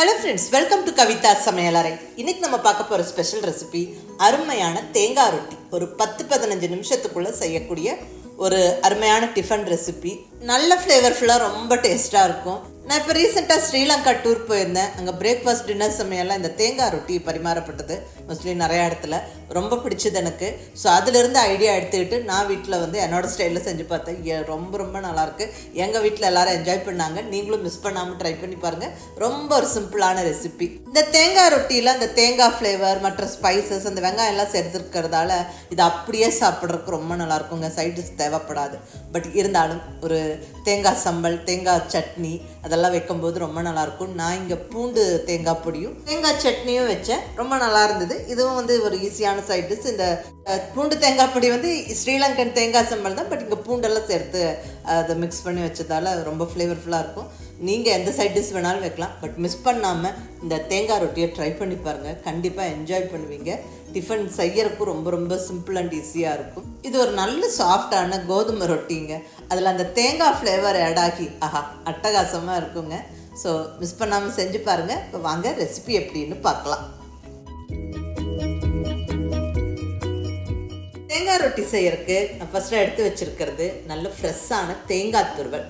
Hello friends welcome to Kavitha சமையலறை இன்னைக்கு நம்ம பார்க்க போகிற ஸ்பெஷல் ரெசிபி அருமையான தேங்காய் ரொட்டி. ஒரு பத்து பதினஞ்சு நிமிஷத்துக்குள்ளே செய்யக்கூடிய ஒரு அருமையான டிஃபன் ரெசிபி நல்ல ஃப்ளேவர்ஃபுல்லாக ரொம்ப டேஸ்ட்டாக இருக்கும். நான் இப்போ ரீசெண்டாக ஸ்ரீலங்கா டூர் போயிருந்தேன். அங்கே பிரேக்ஃபாஸ்ட் டின்னர் சமையல்லாம் இந்த தேங்காய் ரொட்டி பரிமாறப்பட்டது. மோஸ்ட்லி நிறையா இடத்துல. ரொம்ப பிடிச்சது எனக்கு. ஸோ அதுலேருந்து ஐடியா எடுத்துக்கிட்டு நான் வீட்டில் வந்து என்னோடய ஸ்டைலில் செஞ்சு பார்த்தேன். ரொம்ப ரொம்ப நல்லாயிருக்கு எங்கள் வீட்டில் எல்லோரும் என்ஜாய் பண்ணாங்க. நீங்களும் மிஸ் பண்ணாமல் ட்ரை பண்ணி பாருங்கள் ரொம்ப ஒரு சிம்பிளான ரெசிபி இந்த தேங்காய் ரொட்டியில் அந்த தேங்காய் ஃப்ளேவர் மற்ற ஸ்பைசஸ் அந்த வெங்காயம் எல்லாம் சேர்த்துருக்கிறதால இது அப்படியே சாப்பிட்றதுக்கு ரொம்ப நல்லாயிருக்குங்க இருக்குங்க. தேவைப்படாது. பட் இருந்தாலும் ஒரு தேங்காய் சம்பல் தேங்காய் சட்னி அதெல்லாம் வைக்கும்போது ரொம்ப நல்லாயிருக்கும். நான் இங்கே பூண்டு தேங்காய் பொடியும் தேங்காய் சட்னியும் வச்சேன். ரொம்ப நல்லா இருந்தது இதுவும் வந்து ஒரு ஈஸியான சைட் டிஷ் இந்த பூண்டு தேங்காய் பொடி வந்து ஸ்ரீலங்கன் தேங்காய் சம்பல் தான். பட் இங்கே பூண்டெல்லாம் சேர்த்து அதை மிக்ஸ் பண்ணி வச்சதால ரொம்ப ஃப்ளேவர்ஃபுல்லாக இருக்கும். நீங்கள் எந்த சைட் டிஷ் வேணாலும் வைக்கலாம். பட் மிஸ் பண்ணாமல் இந்த தேங்காய் ரொட்டியை ட்ரை பண்ணி பாருங்கள் கண்டிப்பாக என்ஜாய் பண்ணுவீங்க. டிஃபன் செய்யறதுக்கும் ரொம்ப ரொம்ப சிம்பிள் அண்ட் ஈஸியாக இருக்கும். இது ஒரு நல்ல சாஃப்டான கோதுமை ரொட்டிங்க. அதில் அந்த தேங்காய் ஃப்ளேவர் ஆட் ஆகி ஆஹா அட்டகாசமாக இருக்குங்க. ஸோ மிஸ் பண்ணாமல் செஞ்சு பாருங்கள் இப்போ வாங்க ரெசிபி எப்படின்னு பார்க்கலாம். தேங்காய் ரொட்டி செய்யறதுக்கு நான் ஃபஸ்ட்டாக எடுத்து வச்சிருக்கிறது நல்ல ஃப்ரெஷ்ஷான தேங்காய் துருவல்.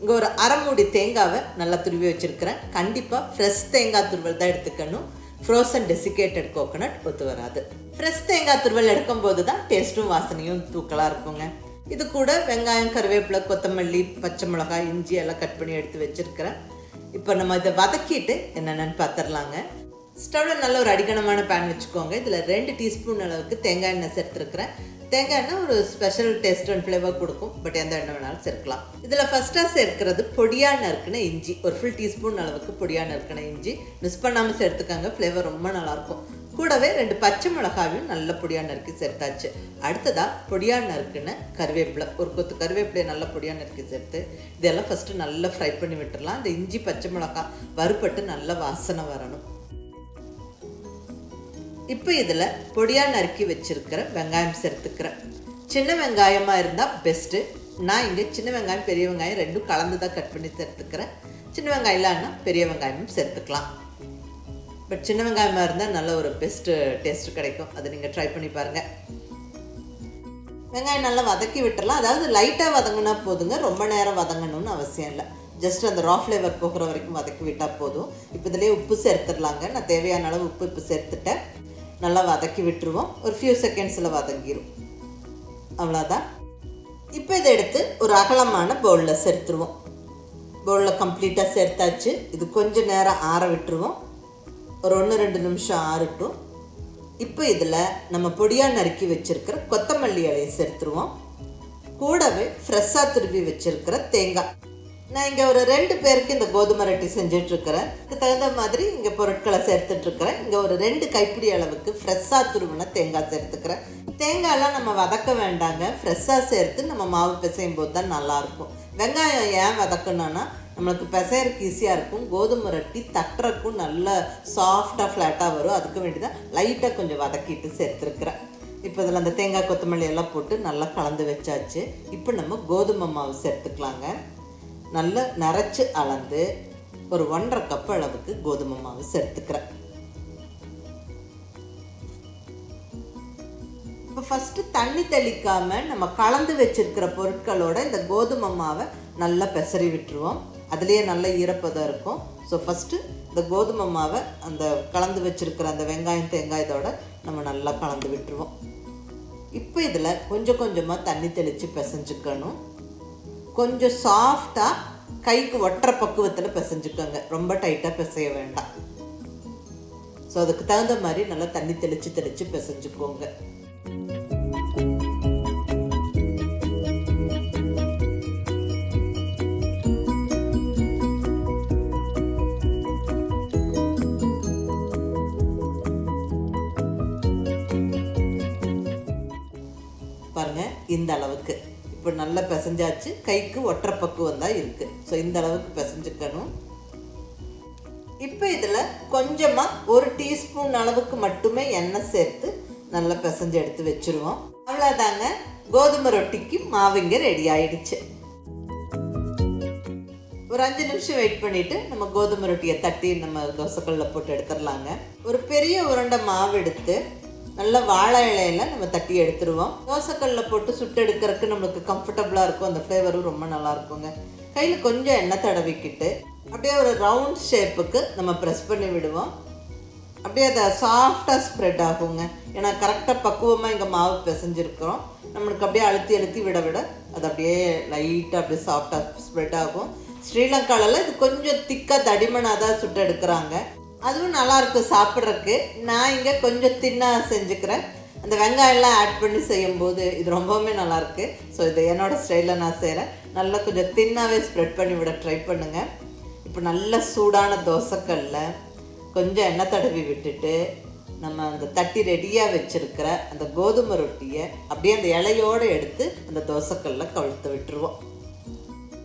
இங்கே ஒரு அரை மூடி தேங்காவை நல்லா துருவி வச்சிருக்கிறேன். கண்டிப்பாக ஃப்ரெஷ் தேங்காய் துருவல் தான் எடுத்துக்கணும். ஃப்ரோசன் டெசிகேட்டட் கோகோனட் ஒத்து வராது. ஃப்ரெஷ் தேங்காய் துருவல் எடுக்கும்போது தான் டேஸ்ட்டும் வாசனையும் தூக்கலாக இருக்குங்க. இது கூட வெங்காயம் கருவேப்பிலை கொத்தமல்லி பச்சை மிளகாய் இஞ்சி எல்லாம் கட் பண்ணி எடுத்து வச்சிருக்கிறேன். இப்போ நம்ம இதை வதக்கிட்டு என்னென்னு பார்த்துடலாங்க ஸ்டவ்வில் நல்ல ஒரு அடிக்கணமான பேன் வச்சுக்கோங்க. இதில் ரெண்டு டீஸ்பூன் அளவுக்கு தேங்காய் எண்ணெய் சேர்த்துருக்குறேன். தேங்காய் எண்ணெய் ஒரு ஸ்பெஷல் டேஸ்ட் அண்ட் ஃப்ளேவர் கொடுக்கும். பட் எந்த எண்ணெய் வேணாலும் சேர்க்கலாம். இதில் ஃபஸ்ட்டாக சேர்க்கிறது பொடியாக நறுக்கின இஞ்சி. ஒரு ஃபுல் டீஸ்பூன் அளவுக்கு பொடியாக நறுக்கின இஞ்சி. மிஸ் பண்ணாமல் சேர்த்துக்காங்க. ஃப்ளேவர் ரொம்ப நல்லாயிருக்கும். கூடவே ரெண்டு பச்சை மிளகாவையும் நல்ல பொடியாக நறுக்கி சேர்த்தாச்சு. அடுத்ததாக பொடியாக நறுக்குன்னு கருவேப்பிலை. ஒரு கொத்து கருவேப்பிலையை நல்ல பொடியாக நறுக்கி சேர்த்து இதெல்லாம் ஃபஸ்ட்டு நல்லா ஃப்ரை பண்ணி விட்டுடலாம் அந்த இஞ்சி பச்சை மிளகாய் வறுபட்டு நல்ல வாசனை வரணும். இப்போ இதில் பொடியாக நறுக்கி வச்சிருக்கிற வெங்காயம் சேர்த்துக்கிறேன். சின்ன வெங்காயமாக இருந்தால் பெஸ்ட்டு நான் இங்கே சின்ன வெங்காயம் பெரிய வெங்காயம் ரெண்டும் கலந்து தான் கட் பண்ணி சேர்த்துக்கிறேன். சின்ன வெங்காயம் இல்லைன்னா பெரிய வெங்காயமும் சேர்த்துக்கலாம். பட் சின்ன வெங்காயமாக இருந்தால் நல்ல ஒரு பெஸ்ட்டு டேஸ்ட் கிடைக்கும். அதை நீங்கள் ட்ரை பண்ணி பாருங்கள் வெங்காயம் நல்லா வதக்கி விட்டுறலாம். அதாவது லைட்டாக வதங்கினா போதுங்க. ரொம்ப நேரம் வதங்கணும்னு அவசியம் இல்லை. ஜஸ்ட் அந்த ரா ஃப்ளேவர் போகிற வரைக்கும் வதக்கி விட்டால் போதும். இப்போ இதிலே உப்பு சேர்த்துடலாங்க. நான் தேவையான அளவு உப்பு இப்போ சேர்த்துட்டேன். நல்லா வதக்கி விட்டுருவோம். ஒரு ஃபியூ செகண்ட்ஸில் வதங்கிரும். அவ்வளோதான் இப்போ இதை எடுத்து ஒரு அகலமான பவுலில் சேர்த்துருவோம். பவுலில் கம்ப்ளீட்டாக சேர்த்தாச்சு. இது கொஞ்சம் நேரம் ஆற விட்டுருவோம். ஒரு ஒன்று ரெண்டு நிமிஷம் ஆறட்டும். இப்போ இதில் நம்ம பொடியாக நறுக்கி வச்சுருக்கிற கொத்தமல்லி இலையை சேர்த்துருவோம். கூடவே ஃப்ரெஷ்ஷாக திருப்பி வச்சுருக்கிற தேங்காய். நான் இங்கே ஒரு ரெண்டு பேருக்கு இந்த கோதுமை ரொட்டி செஞ்சிட்ருக்கிறேன். அதுக்கு தகுந்த மாதிரி இங்கே பொருட்களை சேர்த்துட்ருக்கிறேன். இங்கே ஒரு ரெண்டு கைப்பிடி அளவுக்கு ஃப்ரெஷ்ஷாக துருவின தேங்காய் சேர்த்துக்கிறேன். தேங்காயெல்லாம் நம்ம வதக்க வேண்டாங்க. ஃப்ரெஷ்ஷாக சேர்த்து நம்ம மாவு பிசையும் போது தான் நல்லாயிருக்கும். வெங்காயம் ஏன் வதக்கணும்னா நம்மளுக்கு பிசையறக்கு ஈஸியாக இருக்கும். கோதுமை ரொட்டி தட்டுறக்கும் நல்ல சாஃப்டாக ஃப்ளாட்டாக வரும். அதுக்கு வேண்டி தான் லைட்டாக கொஞ்சம் வதக்கிட்டு சேர்த்துருக்குறேன். இப்போ இதில் அந்த தேங்காய் கொத்தமல்லி எல்லாம் போட்டு நல்லா கலந்து வச்சாச்சு. இப்போ நம்ம கோதுமை மாவு சேர்த்துக்கலாங்க. நல்லா நரைச்சி அளந்து ஒரு ஒன்றரை கப் அளவுக்கு கோதுமை மாவு சேர்த்துக்கிறேன். இப்போ ஃபஸ்ட்டு தண்ணி தெளிக்காமல் நம்ம கலந்து வச்சிருக்கிற பொருட்களோட இந்த கோதுமை மாவை நல்லா பெசரி விட்டுருவோம். அதுலேயே நல்ல ஈரப்பதம் இருக்கும். ஸோ ஃபஸ்ட்டு இந்த கோதுமை மாவை அந்த கலந்து வச்சுருக்கிற அந்த வெங்காயம் தேங்காய் இதோட நம்ம நல்லா கலந்து விட்டுருவோம். இப்போ இதில் கொஞ்சம் கொஞ்சமாக தண்ணி தெளித்து பிசைஞ்சுக்கணும். கொஞ்சம் சாஃப்டாக கைக்கு ஒட்டுற பக்குவத்தில் பிசைஞ்சுக்கோங்க. ரொம்ப டைட்டாக பிசைய வேண்டாம். ஸோ அதுக்கு தகுந்த மாதிரி நல்லா தண்ணி தெளித்து தெளித்து பிசைஞ்சுக்கோங்க. பாருங்க இந்த அளவுக்கு. இப்போ நல்லா பிசைஞ்சாச்சு. கைக்கு ஒற்றை பக்குவம் தான் இருக்குது ஸோ இந்த அளவுக்கு பிசைஞ்சுக்கணும். இப்போ இதில் கொஞ்சமாக ஒரு டீஸ்பூன் அளவுக்கு மட்டுமே எண்ணெய் சேர்த்து நல்லா பிசைஞ்சு எடுத்து வச்சுருவோம். அவ்வளோதாங்க கோதுமை ரொட்டிக்கு மாவு இங்கே ரெடி ஆயிடுச்சு. ஒரு அஞ்சு நிமிஷம் வெயிட் பண்ணிட்டு நம்ம கோதுமை ரொட்டியை தட்டி நம்ம தோசைக்கல்ல போட்டு எடுத்துடலாங்க. ஒரு பெரிய உருண்டை மாவு எடுத்து நல்ல வாழை இலையில நம்ம தட்டி எடுத்துருவோம். தோசைக்கல்ல போட்டு சுட்டு எடுக்கிறதுக்கு நம்மளுக்கு கம்ஃபர்டபுளாக இருக்கும். அந்த ஃப்ளேவரும் ரொம்ப நல்லா இருக்குங்க. கையில் கொஞ்சம் எண்ணெய் தடவிக்கிட்டு அப்படியே ஒரு ரவுண்ட் ஷேப்புக்கு நம்ம ப்ரெஸ் பண்ணி விடுவோம். அப்படியே அதை சாஃப்டாக ஸ்ப்ரெட் ஆகுங்க. ஏன்னா கரெக்டாக பக்குவமாக இங்கே மாவு பிசைஞ்சிருக்கிறோம். நம்மளுக்கு அப்படியே அழுத்தி அழுத்தி விட விட அது அப்படியே லைட்டாக அப்படியே சாஃப்டாக ஸ்ப்ரெட் ஆகும். ஸ்ரீலங்காலலாம் இது கொஞ்சம் திக்காக தடிமனாக தான் சுட்டு எடுக்கிறாங்க. அதுவும் நல்லாயிருக்கும் சாப்பிட்றதுக்கு. நான் இங்கே கொஞ்சம் தின்னாக செஞ்சுக்கிறேன். அந்த வெங்காயம்லாம் ஆட் பண்ணி செய்யும்போது இது ரொம்பவுமே நல்லாயிருக்கு. ஸோ இது என்னோடய ஸ்டைலில் நான் செய்கிறேன் நல்லா கொஞ்சம் தின்னாகவே ஸ்ப்ரெட் பண்ணி விட ட்ரை பண்ணுங்கள் இப்போ நல்ல சூடான தோசைக்கல்ல கொஞ்சம் எண்ணெய் தடவி விட்டுட்டு நம்ம அந்த தட்டி ரெடியாக வச்சுருக்கிற அந்த கோதுமை ரொட்டியை அப்படியே அந்த இலையோடு எடுத்து அந்த தோசைக்கல்ல கவிழ்த்து விட்டுருவோம்.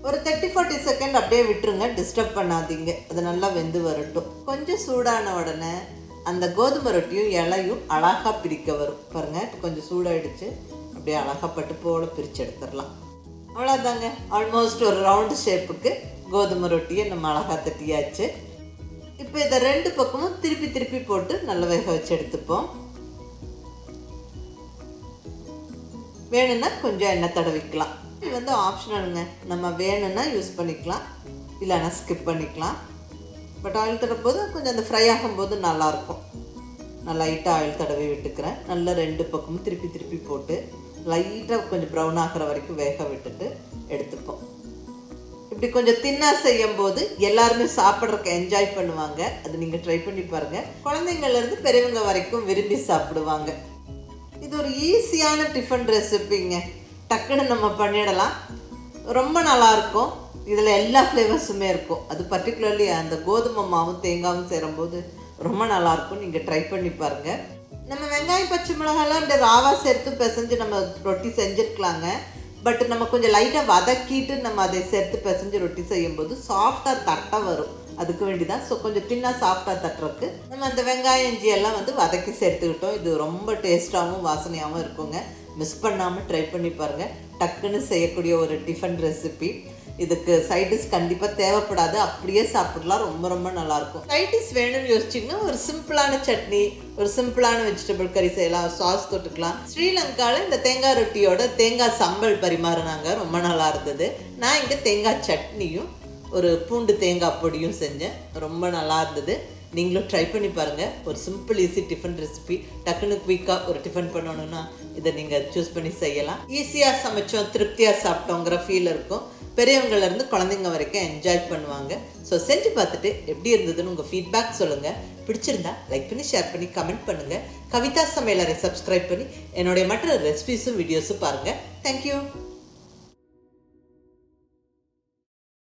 ஒரு தேர்ட்டி ஃபார்ட்டி செகண்ட் அப்படியே விட்டுருங்க. டிஸ்டர்ப் பண்ணாதீங்க. அது நல்லா வெந்து வரட்டும். கொஞ்சம் சூடான உடனே அந்த கோதுமை ரொட்டியும் இலையும் அழகாக பிரிக்க வரும். பாருங்கள் இப்போ கொஞ்சம் சூடாயிடுச்சு. அப்படியே அழகாக பட்டு போல பிரித்து எடுத்துடலாம். அவ்வளோதாங்க ஆல்மோஸ்ட் ஒரு ரவுண்டு ஷேப்புக்கு கோதுமை ரொட்டியை நம்ம அழகாக தட்டியாச்சு. இப்போ இதை ரெண்டு பக்கமும் திருப்பி திருப்பி போட்டு நல்ல வேக வச்சு எடுத்துப்போம். வேணும்னா கொஞ்சம் எண்ணெய் தடவிக்கலாம். இது வந்து ஆப்ஷனலுங்க நம்ம வேணும்னா யூஸ் பண்ணிக்கலாம். இல்லைன்னா ஸ்கிப் பண்ணிக்கலாம். பட் ஆயில் தடவும்போது கொஞ்சம் அந்த ஃப்ரை ஆகும்போது நல்லாயிருக்கும். நான் லைட்டாக ஆயில் தடவி விட்டுக்கிறேன். நல்லா ரெண்டு பக்கமும் திருப்பி திருப்பி போட்டு லைட்டாக கொஞ்சம் ப்ரௌன் ஆகிற வரைக்கும் வேக விட்டுட்டு எடுத்துப்போம். இப்படி கொஞ்சம் தின்னா செய்யும் போது எல்லாருமே சாப்பிட்றதுக்கு என்ஜாய் பண்ணுவாங்க. அது நீங்கள் ட்ரை பண்ணி பாருங்கள் குழந்தைங்கள்லேருந்து பெரியவங்க வரைக்கும் விரும்பி சாப்பிடுவாங்க. இது ஒரு ஈஸியான டிஃபன் ரெசிபிங்க டக்குன்னு நம்ம பண்ணிடலாம். ரொம்ப நல்லா இருக்கும் இதில் எல்லா ஃப்ளேவர்ஸுமே இருக்கும். அது பர்டிகுலர்லி அந்த கோதுமை மாவும் தேங்காவும் சேரும்போது ரொம்ப நல்லாயிருக்கும். நீங்கள் ட்ரை பண்ணி பாருங்கள் நம்ம வெங்காயம் பச்சை மிளகாலாம் இந்த ராவா சேர்த்து பிசைஞ்சு நம்ம ரொட்டி செஞ்சுருக்கலாங்க. பட் நம்ம கொஞ்சம் லைட்டாக வதக்கிட்டு நம்ம அதை சேர்த்து பிசைஞ்சு ரொட்டி செய்யும்போது சாஃப்டாக தட்டை வரும். அதுக்கு வேண்டி தான் ஸோ கொஞ்சம் தின்னாக சாஃப்டாக தட்டுறதுக்கு நம்ம அந்த வெங்காயம் இஞ்சி எல்லாம் வந்து வதக்கி சேர்த்துக்கிட்டோம். இது ரொம்ப டேஸ்ட்டாகவும் வாசனையாகவும் இருக்குங்க. மிஸ் பண்ணாமல் ட்ரை பண்ணி பாருங்கள் டக்குன்னு செய்யக்கூடிய ஒரு டிஃபன் ரெசிபி இதுக்கு சைடிஷ் கண்டிப்பாக தேவைப்படாது. அப்படியே சாப்பிடலாம். ரொம்ப ரொம்ப நல்லாயிருக்கும். சைடிஷ் வேணும்னு யோசிச்சிங்கன்னா ஒரு சிம்பிளான சட்னி ஒரு சிம்பிளான வெஜிடபிள் கறி செய்யலாம். சாஸ் தொட்டுக்கலாம். ஸ்ரீலங்காவில் இந்த தேங்காய் ரொட்டியோட தேங்காய் சம்பல் பரிமாறினாங்க. ரொம்ப நல்லா இருந்தது நான் இங்கே தேங்காய் சட்னியும் ஒரு பூண்டு தேங்காய் பொடியும் செஞ்சேன். ரொம்ப நல்லா இருந்தது நீங்களும் ட்ரை பண்ணி பாருங்கள் ஒரு சிம்பிள் ஈஸி டிஃபன் ரெசிபி டக்குன்னு குயிக்காக ஒரு டிஃபன் பண்ணணும்னா இதை நீங்கள் சூஸ் பண்ணி செய்யலாம். ஈஸியாக சமைச்சோம் திருப்தியாக சாப்பிட்டோங்கிற ஃபீல் இருக்கும். பெரியவங்கள்லேருந்து குழந்தைங்க வரைக்கும் என்ஜாய் பண்ணுவாங்க. ஸோ செஞ்சு பார்த்துட்டு எப்படி இருந்ததுன்னு உங்கள் ஃபீட்பேக் சொல்லுங்கள் பிடிச்சிருந்தா லைக் பண்ணி ஷேர் பண்ணி கமெண்ட் பண்ணுங்கள் கவிதா சமையலரை சப்ஸ்கிரைப் பண்ணி என்னுடைய மற்ற ரெசிபிஸும் வீடியோஸும் பாருங்கள் தேங்க்யூ